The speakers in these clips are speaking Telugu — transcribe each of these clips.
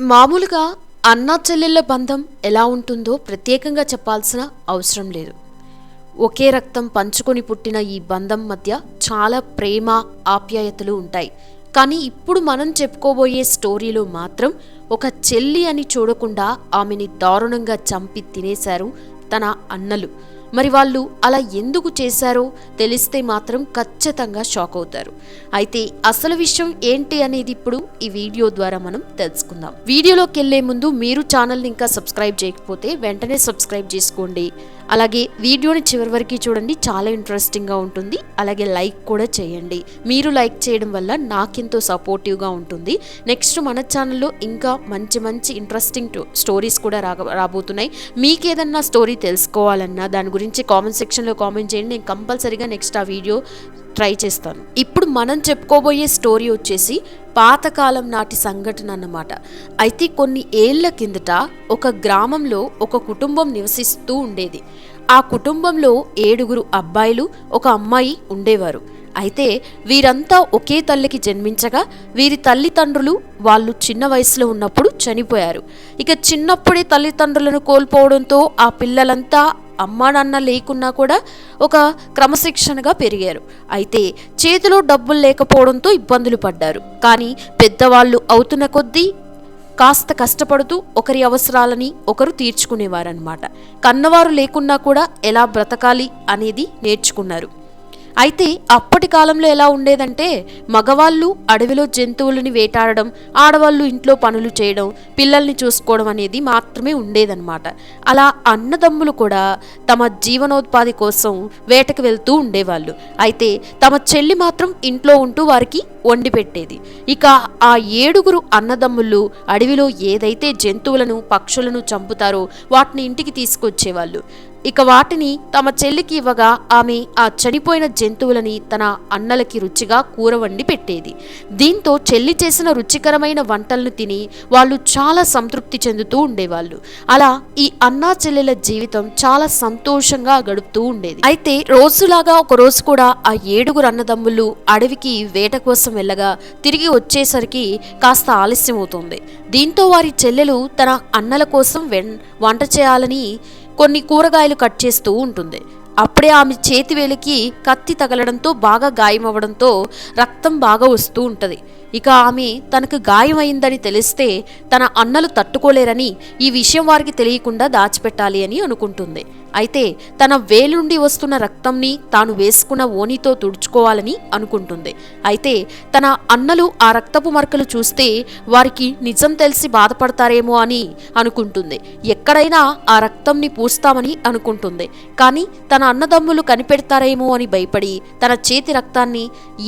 మామూలుగా అన్నా చెల్లెళ్ళ బంధం ఎలా ఉంటుందో ప్రత్యేకంగా చెప్పాల్సిన అవసరం లేదు. ఒకే రక్తం పంచుకొని పుట్టిన ఈ బంధం మధ్య చాలా ప్రేమ ఆప్యాయతలు ఉంటాయి. కానీ ఇప్పుడు మనం చెప్పుకోబోయే స్టోరీలో మాత్రం ఒక చెల్లి అని చూడకుండా ఆమెని దారుణంగా చంపి తినేశారు తన అన్నలు. మరి వాళ్ళు అలా ఎందుకు చేశారో తెలిస్తే మాత్రం ఖచ్చితంగా షాక్ అవుతారు. అయితే అసలు విషయం ఏంటి అనేది ఇప్పుడు ఈ వీడియో ద్వారా మనం తెలుసుకుందాం. వీడియోలోకి వెళ్ళే ముందు మీరు ఛానల్ని ఇంకా సబ్స్క్రైబ్ చేయకపోతే వెంటనే సబ్స్క్రైబ్ చేసుకోండి. అలాగే వీడియోని చివరి వరకు చూడండి చాలా ఇంట్రెస్టింగ్గా ఉంటుంది. అలాగే లైక్ కూడా చేయండి. మీరు లైక్ చేయడం వల్ల నాకెంతో సపోర్టివ్గా ఉంటుంది. నెక్స్ట్ మన ఛానల్లో ఇంకా మంచి మంచి ఇంట్రెస్టింగ్ స్టోరీస్ కూడా రా రాబోతున్నాయి. మీకు ఏదన్నా స్టోరీ తెలుసుకోవాలన్నా దాని గురించి కామెంట్ సెక్షన్లో కామెంట్ చేయండి. నేను కంపల్సరీగా నెక్స్ట్ ఆ వీడియో ట్రై చేస్తాను. ఇప్పుడు మనం చెప్పుకోబోయే స్టోరీ వచ్చేసి పాతకాలం నాటి సంఘటన అన్నమాట. అయితే కొన్ని ఏళ్ళ కిందట ఒక గ్రామంలో ఒక కుటుంబం నివసిస్తూ ఉండేది. ఆ కుటుంబంలో ఏడుగురు అబ్బాయిలు ఒక అమ్మాయి ఉండేవారు. అయితే వీరంతా ఒకే తల్లికి జన్మించగా వీరి తల్లిదండ్రులు వాళ్ళు చిన్న వయసులో ఉన్నప్పుడు చనిపోయారు. ఇక చిన్నప్పుడే తల్లిదండ్రులను కోల్పోవడంతో ఆ పిల్లలంతా అమ్మా నాన్న లేకున్నా కూడా ఒక క్రమశిక్షణగా పెరిగారు. అయితే చేతిలో డబ్బులు లేకపోవడంతో ఇబ్బందులు పడ్డారు. కానీ పెద్దవాళ్ళు అవుతున్న కొద్దీ కాస్త కష్టపడుతూ ఒకరి అవసరాలని ఒకరు తీర్చుకునేవారనమాట కన్నవారు లేకున్నా కూడా ఎలా బ్రతకాలి అనేది నేర్చుకున్నారు. అయితే అప్పటి కాలంలో ఎలా ఉండేదంటే మగవాళ్ళు అడవిలో జంతువులని వేటాడడం ఆడవాళ్ళు ఇంట్లో పనులు చేయడం పిల్లల్ని చూసుకోవడం అనేది మాత్రమే ఉండేదన్నమాట. అలా అన్నదమ్ములు కూడా తమ జీవనోత్పాది కోసం వేటకు వెళ్తూ ఉండేవాళ్ళు. అయితే తమ చెల్లి మాత్రం ఇంట్లో ఉంటూ వారికి వండి పెట్టేది. ఇక ఆ ఏడుగురు అన్నదమ్ములు అడవిలో ఏదైతే జంతువులను పక్షులను చంపుతారో వాటిని ఇంటికి తీసుకొచ్చేవాళ్ళు. ఇక వాటిని తమ చెల్లికి ఇవ్వగా ఆమె ఆ చనిపోయిన జంతువులని తన అన్నలకి రుచిగా కూర వండి పెట్టేది. దీంతో చెల్లి చేసిన రుచికరమైన వంటలను తిని వాళ్ళు చాలా సంతృప్తి చెందుతూ ఉండేవాళ్ళు. అలా ఈ అన్నా చెల్లెల జీవితం చాలా సంతోషంగా గడుపుతూ ఉండేది. అయితే రోజులాగా ఒక రోజు కూడా ఆ ఏడుగురు అన్నదమ్ములు అడవికి వేట కోసం వెళ్ళగా తిరిగి వచ్చేసరికి కాస్త ఆలస్యం అవుతుంది దీంతో వారి చెల్లెలు తన అన్నల కోసం వెన్ వంట చేయాలని కొన్ని కూరగాయలు కట్ చేస్తూ ఉంటుంది. అప్పుడే ఆమె చేతివేలికి కత్తి తగలడంతో బాగా గాయమవడంతో రక్తం బాగా వస్తూ ఉంటుంది. ఇక ఆమె తనకు గాయమైందని తెలిస్తే తన అన్నలు తట్టుకోలేరని ఈ విషయం వారికి తెలియకుండా దాచిపెట్టాలి అని అనుకుంటుంది. అయితే తన వేలుండి వస్తున్న రక్తంని తాను వేసుకున్న ఓనితో తుడుచుకోవాలని అనుకుంటుంది. అయితే తన అన్నలు ఆ రక్తపు మరకలు చూస్తే వారికి నిజం తెలిసి బాధపడతారేమో అని అనుకుంటుంది. ఎక్కడైనా ఆ రక్తంని పూస్తామని అనుకుంటుంది. కానీ తన అన్నదమ్ములు కనిపెడతారేమో అని భయపడి తన చేతి రక్తాన్ని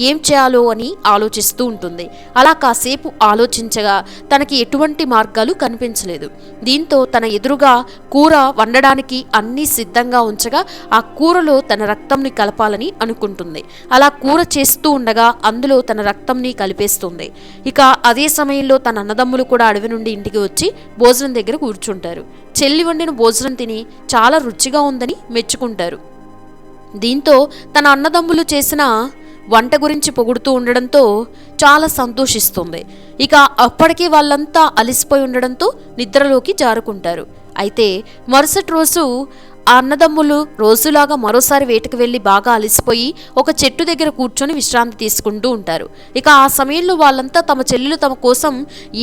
ఏం చేయాలో అని ఆలోచిస్తూ ఉంటుంది. అలా కాసేపు ఆలోచించగా తనకి ఎటువంటి మార్గాలు కనిపించలేదు. దీంతో తన ఎదురుగా కూర వండడానికి అన్నీ సిద్ధంగా ఉంచగా ఆ కూరలో తన రక్తంని కలపాలని అనుకుంటుంది. అలా కూర చేస్తూ ఉండగా అందులో తన రక్తంని కలిపేస్తుంది. ఇక అదే సమయంలో తన అన్నదమ్ములు కూడా అడవి నుండి ఇంటికి వచ్చి భోజనం దగ్గర కూర్చుంటారు. చెల్లి వండిన భోజనం తిని చాలా రుచిగా ఉందని మెచ్చుకుంటారు. దీంతో తన అన్నదమ్ములు చేసిన వంట గురించి పొగుడుతూ ఉండడంతో చాలా సంతోషిస్తుంది. ఇక అప్పటికి వాళ్ళంతా అలసిపోయి ఉండడంతో నిద్రలోకి జారుకుంటారు. అయితే మరుసటి రోజు ఆ అన్నదమ్ములు రోజులాగా మరోసారి వేటకు వెళ్ళి బాగా అలసిపోయి ఒక చెట్టు దగ్గర కూర్చొని విశ్రాంతి తీసుకుంటూ ఉంటారు. ఇక ఆ సమయంలో వాళ్ళంతా తమ చెల్లెలు తమ కోసం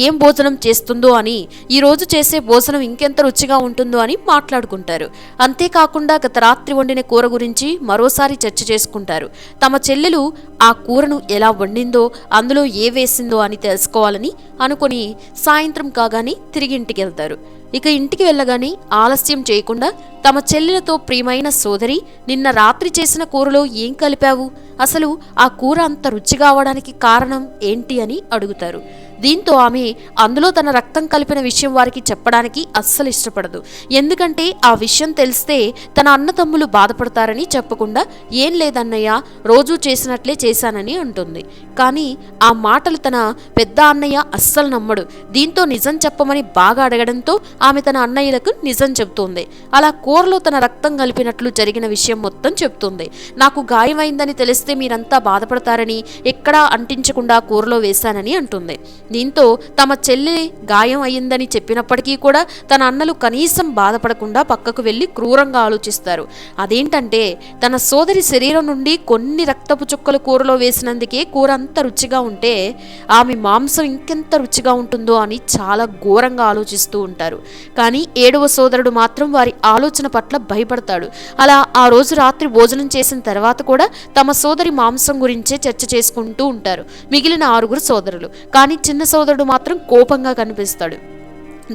ఏం భోజనం చేస్తుందో అని ఈ రోజు చేసే భోజనం ఇంకెంత రుచిగా ఉంటుందో అని మాట్లాడుకుంటారు. అంతేకాకుండా గత రాత్రి వండిన కూర గురించి మరోసారి చర్చ చేసుకుంటారు. తమ చెల్లెలు ఆ కూరను ఎలా వండిందో అందులో ఏ వేసిందో అని తెలుసుకోవాలని అనుకుని సాయంత్రం కాగానే తిరిగి ఇంటికి వెళ్తారు. ఇక ఇంటికి వెళ్ళగానే ఆలస్యం చేయకుండా తమ చెల్లెలతో ప్రియమైన సోదరి నిన్న రాత్రి చేసిన కూరలో ఏం కలిపావు? అసలు ఆ కూర అంత రుచిగా అవడానికి కారణం ఏంటి అని అడుగుతారు. దీంతో ఆమె అందులో తన రక్తం కలిపిన విషయం వారికి చెప్పడానికి అస్సలు ఇష్టపడదు. ఎందుకంటే ఆ విషయం తెలిస్తే తన అన్న తమ్ములు బాధపడతారని చెప్పకుండా ఏం లేదన్నయ్య రోజూ చేసినట్లే చేశానని అంటుంది. కానీ ఆ మాటలు తన పెద్ద అన్నయ్య అస్సలు నమ్మడు. దీంతో నిజం చెప్పమని బాగా అడగడంతో ఆమె తన అన్నయ్యలకు నిజం చెబుతుంది. అలా కూరలో తన రక్తం కలిపినట్లు జరిగిన విషయం మొత్తం చెబుతుంది. నాకు గాయమైందని తెలిస్తే మీరంతా బాధపడతారని ఎక్కడా అంటించకుండా కూరలో వేశానని అంటుంది. దీంతో తమ చెల్లి గాయం అయిందని చెప్పినప్పటికీ కూడా తన అన్నలు కనీసం బాధపడకుండా పక్కకు వెళ్ళి క్రూరంగా ఆలోచిస్తారు. అదేంటంటే తన సోదరి శరీరం నుండి కొన్ని రక్తపు చుక్కలు కూరలో వేసినందుకే కూర అంత రుచిగా ఉంటే ఆమె మాంసం ఇంకెంత రుచిగా ఉంటుందో అని చాలా ఘోరంగా ఆలోచిస్తూ ఉంటారు. కానీ ఏడవ సోదరుడు మాత్రం వారి ఆలోచన పట్ల భయపడతాడు. అలా ఆ రోజు రాత్రి భోజనం చేసిన తర్వాత కూడా తమ సోదరి మాంసం గురించే చర్చ చేసుకుంటూ ఉంటారు. మిగిలిన ఆరుగురు సోదరులు. కానీ చిన్న చిన్న సోదరుడు మాత్రం కోపంగా కనిపిస్తాడు.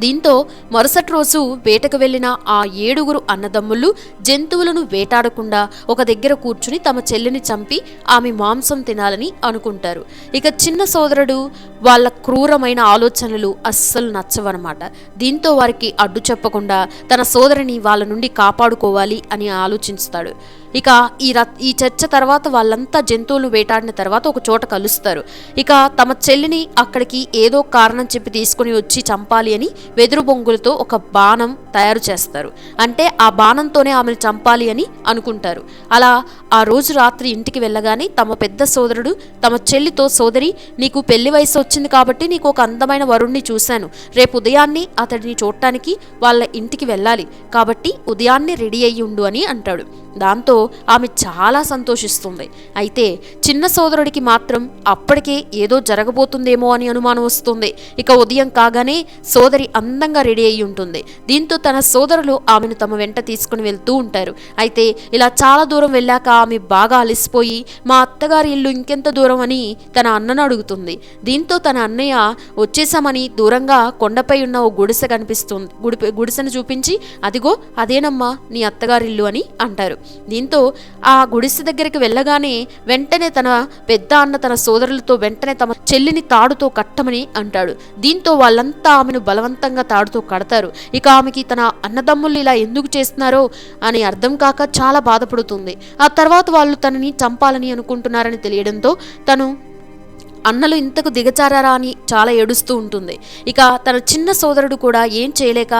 దీంతో మరుసటి రోజు వేటకు వెళ్ళిన ఆ ఏడుగురు అన్నదమ్ముళ్ళు జంతువులను వేటాడకుండా ఒక దగ్గర కూర్చుని తమ చెల్లిని చంపి ఆమె మాంసం తినాలని అనుకుంటారు. ఇక చిన్న సోదరుడు వాళ్ళ క్రూరమైన ఆలోచనలు అస్సలు నచ్చవన్నమాట. దీంతో వారికి అడ్డు చెప్పకుండా తన సోదరిని వాళ్ళ నుండి కాపాడుకోవాలి అని ఆలోచిస్తాడు. ఇక ఈ రత్ ఈ చర్చ తర్వాత వాళ్ళంతా జంతువులు వేటాడిన తర్వాత ఒక చోట కలుస్తారు. ఇక తమ చెల్లిని అక్కడికి ఏదో కారణం చెప్పి తీసుకుని వచ్చి చంపాలి అని వెదురు బొంగులతో ఒక బాణం తయారు చేస్తారు. అంటే ఆ బాణంతోనే ఆమెను చంపాలి అని అనుకుంటారు. అలా ఆ రోజు రాత్రి ఇంటికి వెళ్ళగానే తమ పెద్ద సోదరుడు తమ చెల్లితో సోదరి నీకు పెళ్ళి వయసు వచ్చింది కాబట్టి నీకు ఒక అందమైన వరుణ్ణి చూశాను. రేపు ఉదయాన్నే అతడిని చూడటానికి వాళ్ళ ఇంటికి వెళ్ళాలి. కాబట్టి ఉదయాన్నే రెడీ అయ్యి ఉండు అని అంటాడు. దాంతో ఆమె చాలా సంతోషిస్తుంది. అయితే చిన్న సోదరుడికి మాత్రం అప్పటికే ఏదో జరగబోతుందేమో అని అనుమానం వస్తుంది. ఇక ఉదయం కాగానే సోదరి అందంగా రెడీ అయి ఉంటుంది. దీంతో తన సోదరులు ఆమెను తమ వెంట తీసుకుని వెళ్తూ ఉంటారు. అయితే ఇలా చాలా దూరం వెళ్ళాక ఆమె బాగా అలసిపోయి మా అత్తగారి ఇల్లు ఇంకెంత దూరం అని తన అన్నను అడుగుతుంది. దీంతో తన అన్నయ్య వచ్చేసామని దూరంగా కొండపై ఉన్న ఓ గుడిసె కనిపిస్తుంది. గుడి గుడిసెను చూపించి అదిగో అదేనమ్మా నీ అత్తగారిల్లు అని అంటారు. దీంతో ఆ గుడిసె దగ్గరికి వెళ్ళగానే వెంటనే తన పెద్ద అన్న తన సోదరులతో వెంటనే తమ చెల్లిని తాడుతో కట్టమని అంటాడు. దీంతో వాళ్ళంతా ఆమెను బలవంతంగా తాడుతో కడతారు. ఇక ఆమెకి తన అన్నదమ్ముళ్ళు ఇలా ఎందుకు చేస్తున్నారో అని అర్థం కాక చాలా బాధపడుతుంది. ఆ తర్వాత వాళ్ళు తనని చంపాలని అనుకుంటున్నారని తెలియడంతో తను అన్నలు ఇంతకు దిగచారారా అని చాలా ఏడుస్తూ ఉంటుంది. ఇక తన చిన్న సోదరుడు కూడా ఏం చేయలేక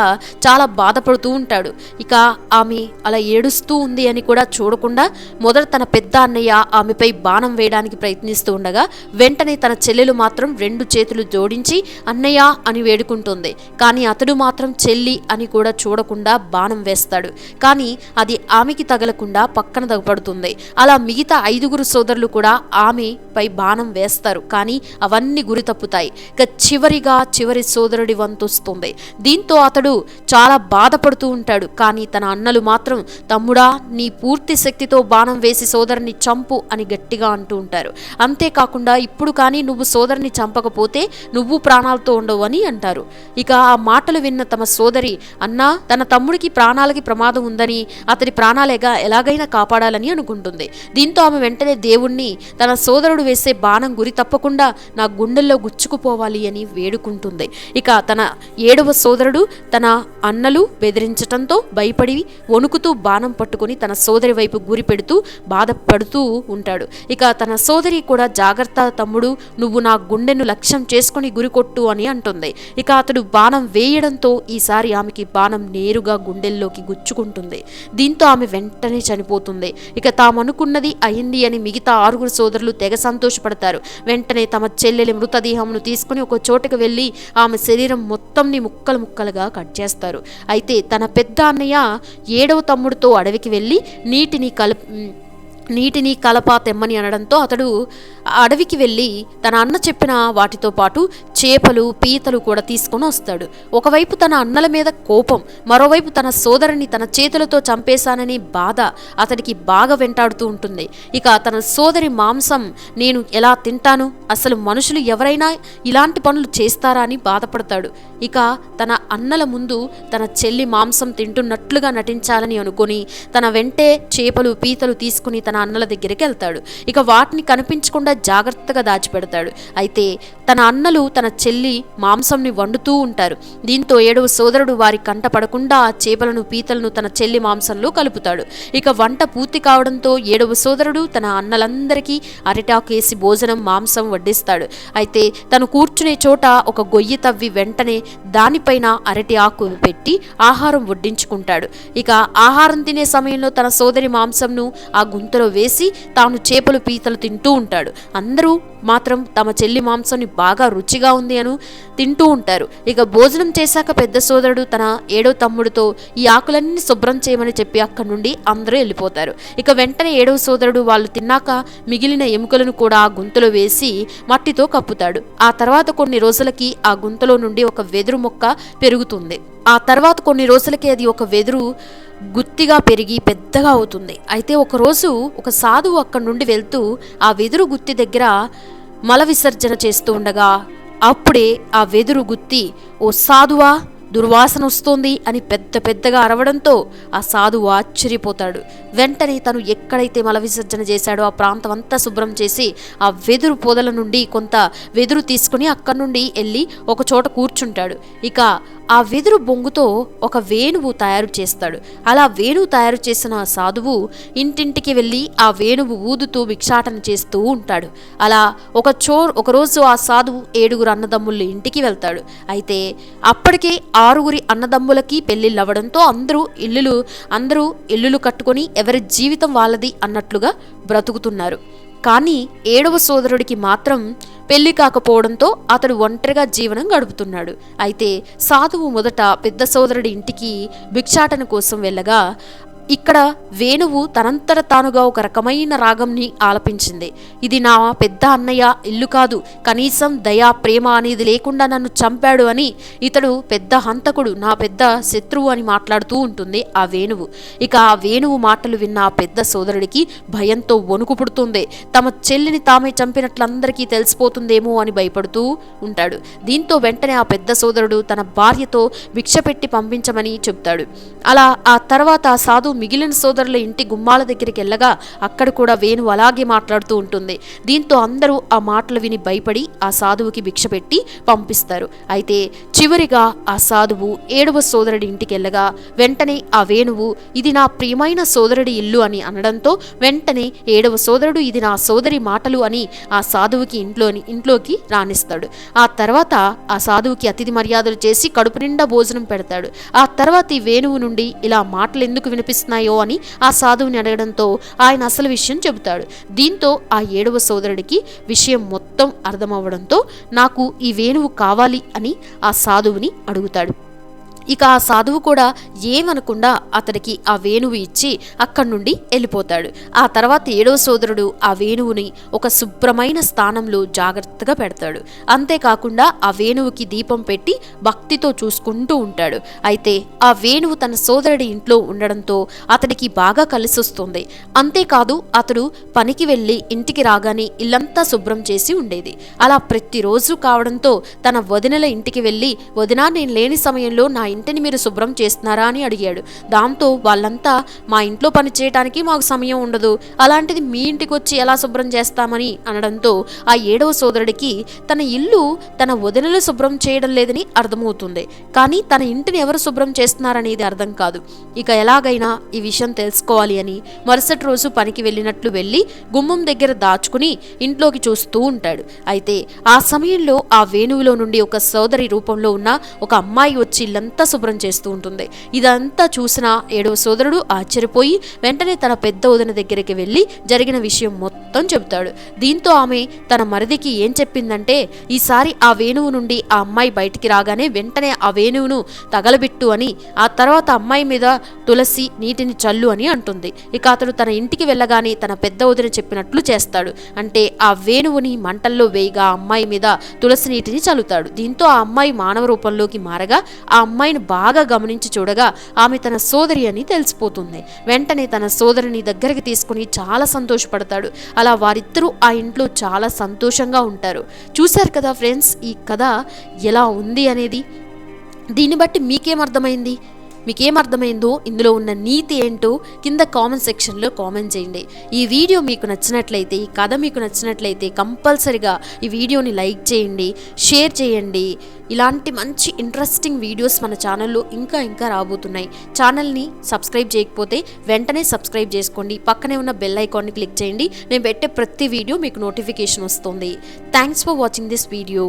చాలా బాధపడుతూ ఉంటాడు. ఇక ఆమె అలా ఏడుస్తూ ఉంది అని కూడా చూడకుండా మొదట తన పెద్ద అన్నయ్య ఆమెపై బాణం వేయడానికి ప్రయత్నిస్తూ ఉండగా వెంటనే తన చెల్లెలు మాత్రం రెండు చేతులు జోడించి అన్నయ్య అని వేడుకుంటుంది. కానీ అతడు మాత్రం చెల్లి అని కూడా చూడకుండా బాణం వేస్తాడు. కానీ అది ఆమెకి తగలకుండా పక్కన తగపడుతుంది అలా మిగతా ఐదుగురు సోదరులు కూడా ఆమెపై బాణం వేస్తారు. కానీ అవన్నీ గురి తప్పుతాయి ఇక చివరిగా చివరి సోదరుడి వంతు వస్తుంది. దీంతో అతడు చాలా బాధపడుతూ ఉంటాడు. కానీ తన అన్నలు మాత్రం తమ్ముడా నీ పూర్తి శక్తితో బాణం వేసి సోదరుని చంపు అని గట్టిగా అంటూ ఉంటారు. అంతేకాకుండా ఇప్పుడు కానీ నువ్వు సోదరుని చంపకపోతే నువ్వు ప్రాణాలతో ఉండవు అని అంటారు. ఇక ఆ మాటలు విన్న తమ సోదరి అన్నా తన తమ్ముడికి ప్రాణాలకి ప్రమాదం ఉందని అతడి ప్రాణాలేగా ఎలాగైనా కాపాడాలని అనుకుంటుంది. దీంతో ఆమె వెంటనే దేవుణ్ణి తన సోదరుడు వేసే బాణం గురి తప్ప తప్పకుండా నా గుండెల్లో గుచ్చుకుపోవాలి అని వేడుకుంటుంది. ఇక తన ఏడవ సోదరుడు తన అన్నలు బెదిరించటంతో భయపడి వణుకుతూ బాణం పట్టుకుని తన సోదరి వైపు గురి పెడుతూ బాధపడుతూ ఉంటాడు. ఇక తన సోదరి కూడా జాగ్రత్త తమ్ముడు నువ్వు నా గుండెను లక్ష్యం చేసుకుని గురికొట్టు అని అంటుంది. ఇక అతడు బాణం వేయడంతో ఈసారి ఆమెకి బాణం నేరుగా గుండెల్లోకి గుచ్చుకుంటుంది. దీంతో ఆమె వెంటనే చనిపోతుంది. ఇక తామనుకున్నది అయింది అని మిగతా ఆరుగురు సోదరులు తెగ సంతోషపడతారు. వెంటనే తమ చెల్లెలి మృతదేహంను తీసుకుని ఒక చోటుకు వెళ్ళి ఆమె శరీరం మొత్తంని ముక్కలు ముక్కలుగా కట్ చేస్తారు. అయితే తన పెద్ద అన్నయ్య ఏడవ తమ్ముడితో అడవికి వెళ్ళి నీటిని కలప నీటిని కలప తెమ్మని అనడంతో అతడు అడవికి వెళ్ళి తన అన్న చెప్పిన వాటితో పాటు చేపలు పీతలు కూడా తీసుకొని వస్తాడు. ఒకవైపు తన అన్నల మీద కోపం మరోవైపు తన సోదరుని తన చేతులతో చంపేశానని బాధ అతడికి బాగా వెంటాడుతూ ఉంటుంది. ఇక తన సోదరి మాంసం నేను ఎలా తింటాను? అసలు మనుషులు ఎవరైనా ఇలాంటి పనులు చేస్తారా? అని బాధపడతాడు. ఇక తన అన్నల ముందు తన చెల్లి మాంసం తింటున్నట్లుగా నటించాలని అనుకొని తన వెంటే చేపలు పీతలు తీసుకుని తన అన్నల దగ్గరికి వెళ్తాడు. ఇక వాటిని కనిపించకుండా జాగ్రత్తగా దాచిపెడతాడు. అయితే తన అన్నలు తన చెల్లి మాంసంని వండుతూ ఉంటారు. దీంతో ఏడవ సోదరుడు వారి కంట పడకుండా ఆ చేపలను పీతలను తన చెల్లి మాంసంలో కలుపుతాడు. ఇక వంట పూర్తి కావడంతో ఏడవ సోదరుడు తన అన్నలందరికీ అరిటాకేసి భోజనం మాంసం వడ్డిస్తాడు. అయితే తను కూర్చునే చోట ఒక గొయ్యి తవ్వి వెంటనే దానిపైన అరటి ఆకు పెట్టి ఆహారం వడ్డించుకుంటాడు. ఇక ఆహారం తినే సమయంలో తన సోదరి మాంసంను ఆ గుంతలో వేసి తాను చేపలు పీతలు తింటూ ఉంటాడు. అందరూ మాత్రం తమ చెల్లి మాంసాన్ని బాగా రుచిగా ఉంది అను తింటూ ఉంటారు. ఇక భోజనం చేశాక పెద్ద సోదరుడు తన ఏడో తమ్ముడితో ఈ ఆకులన్నీ శుభ్రం చేయమని చెప్పి అక్కడి నుండి అందరూ వెళ్ళిపోతారు. ఇక వెంటనే ఏడవ సోదరుడు వాళ్ళు తిన్నాక మిగిలిన ఎముకలను కూడా ఆ గుంతలో వేసి మట్టితో కప్పుతాడు. ఆ తర్వాత కొన్ని రోజులకి ఆ గుంతలో నుండి ఒక వెదురు మొక్క పెరుగుతుంది. ఆ తర్వాత కొన్ని రోజులకి అది ఒక వెదురు గుత్తిగా పెరిగి పెద్దగా అవుతుంది. అయితే ఒకరోజు ఒక సాధువు అక్కడి నుండి వెళ్తూ ఆ వెదురు గుత్తి దగ్గర మల విసర్జన చేస్తూ ఉండగా అప్పుడే ఆ వెదురు గుత్తి ఓ సాధువా దుర్వాసన వస్తోంది అని పెద్ద పెద్దగా అరవడంతో ఆ సాధువు ఆశ్చర్యపోతాడు. వెంటనే తను ఎక్కడైతే మల విసర్జన చేశాడో ఆ ప్రాంతం అంతా శుభ్రం చేసి ఆ వెదురు పొదల నుండి కొంత వెదురు తీసుకుని అక్కడి నుండి వెళ్ళి ఒక చోట కూర్చుంటాడు. ఇక ఆ వెదురు బొంగుతో ఒక వేణువు తయారు చేస్తాడు. అలా వేణువు తయారు చేసిన సాధువు ఇంటింటికి వెళ్ళి ఆ వేణువు ఊదుతూ భిక్షాటన చేస్తూ ఉంటాడు. అలా ఒక చో ఒకరోజు ఆ సాధువు ఏడుగురు అన్నదమ్ముళ్ళు ఇంటికి వెళ్తాడు. అయితే అప్పటికే ఆరుగురి అన్నదమ్ములకి పెళ్ళిళ్ళవ్వడంతో అందరూ ఇల్లులు అందరూ ఇల్లులు కట్టుకొని ఎవరి జీవితం వాళ్ళది అన్నట్లుగా బ్రతుకుతున్నారు. కానీ ఏడవ సోదరుడికి మాత్రం పెళ్ళి కాకపోవడంతో అతడు ఒంటరిగా జీవనం గడుపుతున్నాడు. అయితే సాధువు మొదట పెద్ద సోదరుడి ఇంటికి భిక్షాటన కోసం వెళ్ళగా ఇక్కడ వేణువు తనంతట తానుగా ఒక రకమైన రాగంని ఆలపించింది. ఇది నా పెద్ద అన్నయ్య ఇల్లు కాదు. కనీసం దయా ప్రేమ అనేది లేకుండా నన్ను చంపాడు అని ఇతడు పెద్ద హంతకుడు నా పెద్ద శత్రువు అని మాట్లాడుతూ ఉంటుంది ఆ వేణువు. ఇక ఆ వేణువు మాటలు విన్న ఆ పెద్ద సోదరుడికి భయంతో వణుకు పుడుతుంది. తమ చెల్లిని తామే చంపినట్లు అందరికీ తెలిసిపోతుందేమో అని భయపడుతూ ఉంటాడు. దీంతో వెంటనే ఆ పెద్ద సోదరుడు తన భార్యతో భిక్ష పెట్టి పంపించమని చెప్తాడు. అలా ఆ తర్వాత ఆ సాధువు మిగిలిన సోదరుల ఇంటి గుమ్మాల దగ్గరికి వెళ్ళగా అక్కడ కూడా వేణు అలాగే మాట్లాడుతూ ఉంటుంది. దీంతో అందరూ ఆ మాటలు విని భయపడి ఆ సాధువుకి భిక్ష పెట్టి పంపిస్తారు. అయితే చివరిగా ఆ సాధువు ఏడవ సోదరుడి ఇంటికి వెళ్ళగా వెంటనే ఆ వేణువు ఇది నా ప్రియమైన సోదరుడి ఇల్లు అని అనడంతో వెంటనే ఏడవ సోదరుడు ఇది నా సోదరి మాటలు అని ఆ సాధువుకి ఇంట్లోని ఇంట్లోకి రాణిస్తాడు. ఆ తర్వాత ఆ సాధువుకి అతిథి మర్యాదలు చేసి కడుపు నిండా భోజనం పెడతాడు. ఆ తర్వాత ఈ వేణువు నుండి ఇలా మాటలు ఎందుకు చేస్తున్నాయో అని ఆ సాధువుని అడగడంతో ఆయన అసలు విషయం చెబుతాడు. దీంతో ఆ ఏడవ సోదరుడికి విషయం మొత్తం అర్థమవ్వడంతో నాకు ఈ వేణువు కావాలి అని ఆ సాధువుని అడుగుతాడు. ఇక ఆ సాధువు కూడా ఏమనకుండా అతడికి ఆ వేణువు ఇచ్చి అక్కడి నుండి వెళ్ళిపోతాడు. ఆ తర్వాత ఏడవ సోదరుడు ఆ వేణువుని ఒక శుభ్రమైన స్థానంలో జాగ్రత్తగా పెడతాడు. అంతేకాకుండా ఆ వేణువుకి దీపం పెట్టి భక్తితో చూసుకుంటూ ఉంటాడు. అయితే ఆ వేణువు తన సోదరుడి ఇంట్లో ఉండడంతో అతడికి బాగా కలిసొస్తుంది. అంతేకాదు అతడు పనికి వెళ్ళి ఇంటికి రాగానే ఇల్లంతా శుభ్రం చేసి ఉండేది. అలా ప్రతిరోజు కావడంతో తన వదినల ఇంటికి వెళ్ళి వదినా నేను లేని సమయంలో నా ఇంటిని మీరు శుభ్రం చేస్తున్నారా అని అడిగాడు. దాంతో వాళ్ళంతా మా ఇంట్లో పని చేయడానికి మాకు సమయం ఉండదు. అలాంటిది మీ ఇంటికి వచ్చి ఎలా శుభ్రం చేస్తామని? అనడంతో ఆ ఏడవ సోదరుడికి తన ఇల్లు తన వదినలు శుభ్రం చేయడం లేదని అర్థమవుతుంది. కానీ తన ఇంటిని ఎవరు శుభ్రం చేస్తున్నారనేది అర్థం కాదు. ఇక ఎలాగైనా ఈ విషయం తెలుసుకోవాలి అని మరుసటి రోజు పనికి వెళ్ళినట్లు వెళ్ళి గుమ్మం దగ్గర దాచుకుని ఇంట్లోకి చూస్తూ ఉంటాడు. అయితే ఆ సమయంలో ఆ వేణువులో నుండి ఒక సోదరి రూపంలో ఉన్న ఒక అమ్మాయి వచ్చి ఇల్లంతా శుభ్రం చేస్తూ ఉంటుంది. ఇదంతా చూసిన ఏడవ సోదరుడు ఆశ్చర్యపోయి వెంటనే తన పెద్ద వదిన దగ్గరికి వెళ్ళి జరిగిన విషయం మొత్తం చెబుతాడు. దీంతో ఆమె తన మరిదికి ఏం చెప్పిందంటే ఈసారి ఆ వేణువు నుండి ఆ అమ్మాయి బయటికి రాగానే వెంటనే ఆ వేణువును తగలబెట్టు అని ఆ తర్వాత అమ్మాయి మీద తులసి నీటిని చల్లు అని అంటుంది. ఇక అతడు తన ఇంటికి వెళ్ళగానే తన పెద్ద వదిన చెప్పినట్లు చేస్తాడు. అంటే ఆ వేణువుని మంటల్లో వేయగా ఆ అమ్మాయి మీద తులసి నీటిని చల్లుతాడు. దీంతో ఆ అమ్మాయి మానవ రూపంలోకి మారగా ఆ అమ్మాయి అమ్మాయిని బాగా గమనించి చూడగా ఆమె తన సోదరి అని తెలిసిపోతుంది. వెంటనే తన సోదరిని దగ్గరికి తీసుకుని చాలా సంతోషపడతాడు. అలా వారిద్దరూ ఆ ఇంట్లో చాలా సంతోషంగా ఉంటారు. చూశారు కదా ఫ్రెండ్స్ ఈ కథ ఎలా ఉంది అనేది? దీన్ని బట్టి మీకేం అర్థమైంది? మీకేమర్థమైందో ఇందులో ఉన్న నీతి ఏంటో కింద కామెంట్ సెక్షన్లో కామెంట్ చేయండి. ఈ వీడియో మీకు నచ్చినట్లయితే ఈ కథ మీకు నచ్చినట్లయితే కంపల్సరిగా ఈ వీడియోని లైక్ చేయండి షేర్ చేయండి. ఇలాంటి మంచి ఇంట్రెస్టింగ్ వీడియోస్ మన ఛానల్లో ఇంకా ఇంకా రాబోతున్నాయి. ఛానల్ని సబ్స్క్రైబ్ చేయకపోతే వెంటనే సబ్స్క్రైబ్ చేసుకోండి. పక్కనే ఉన్న బెల్ ఐకాన్ని క్లిక్ చేయండి. నేను పెట్టే ప్రతి వీడియో మీకు నోటిఫికేషన్ వస్తుంది. Thanks for watching this video